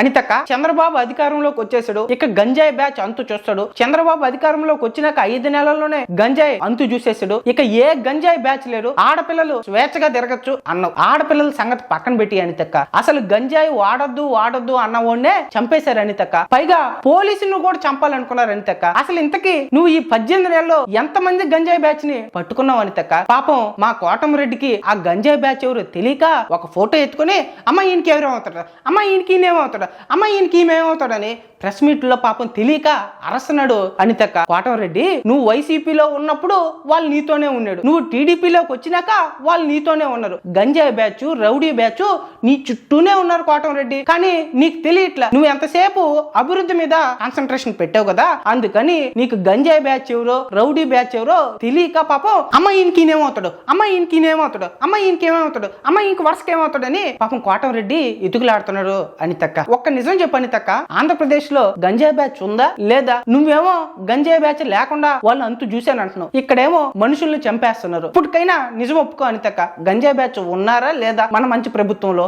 అనితక్క చంద్రబాబు అధికారంలోకి వచ్చేసాడు. ఇక గంజాయి బ్యాచ్ అంతు చూస్తాడు. చంద్రబాబు అధికారంలోకి వచ్చినాక ఐదు నెలల్లోనే గంజాయి అంతు చూసేసాడు. ఇక ఏ గంజాయి బ్యాచ్ లేరు? ఆడపిల్లలు స్వేచ్ఛగా తిరగచ్చు అన్నావు. ఆడపిల్లల సంగతి పక్కన పెట్టి అనితక్క. అసలు గంజాయి వాడొద్దు వాడొద్దు అన్నవాడినే చంపేశారు అనితక్క. పైగా పోలీసులను కూడా చంపాలనుకున్నారు అనితక్క. అసలు ఇంతకీ నువ్వు ఈ పద్దెనిమిది నెలల్లో ఎంత మంది గంజాయి బ్యాచ్ని పట్టుకున్నావు అనితక్క? పాపం మా కోటమరెడ్డికి ఆ గంజాయి బ్యాచ్ ఎవరు తెలియక ఒక ఫోటో ఎత్తుకుని అమ్మ ఈయనకి ఎవరేమవుతాడు అమ్మ ఈయనకి ఈయనేమవుతాడు అమ్మ ఈయనకి ఈమెమవుతాడని ప్రెస్ మీట్లో పాపం తెలియక అరసనాడు అనితక్క కోటమిరెడ్డి నువ్వు వైసీపీలో ఉన్నప్పుడు వాళ్ళు నీతోనే ఉన్నాడు నువ్వు టీడీపీలోకి వచ్చినాక వాళ్ళు నీతోనే ఉన్నారు. గంజాయి బ్యాచ్ రౌడీ బ్యాచ్ నీ చుట్టూనే ఉన్నారు కోటమిరెడ్డి కానీ నీకు తెలియట్లా నువ్వు ఎంతసేపు అభివృద్ధి మీద కాన్సన్ట్రేషన్ పెట్టావు కదా? అందుకని నీకు గంజాయి బ్యాచ్ ఎవరో రౌడీ బ్యాచ్ ఎవరో తెలియక పాపం అమ్మ ఈయనకి ఏమవుతాడు? అమ్మ ఈయనకి ఏమవుతాడు? అమ్మ ఈయనకి ఏమవుతాడు? అమ్మ ఇంక వరుసకి ఏమవుతాడు అని పాపం కోటమిరెడ్డి ఇతుకులాడుతున్నాడు అనితక్క. ఒక్క నిజం చెప్పు తక్క ఆంధ్రప్రదేశ్లో గంజా బ్యాచ్ ఉందా లేదా? నువ్వేమో గంజా బ్యాచ్ లేకుండా వాళ్ళు అంతు చూశాను అంటున్నావు. ఇక్కడేమో మనుషుల్ని చంపేస్తున్నారు. ఇప్పటికైనా నిజం ఒప్పుకో అని తక్క. గంజా బ్యాచ్ ఉన్నారా లేదా మన మంచి ప్రభుత్వంలో?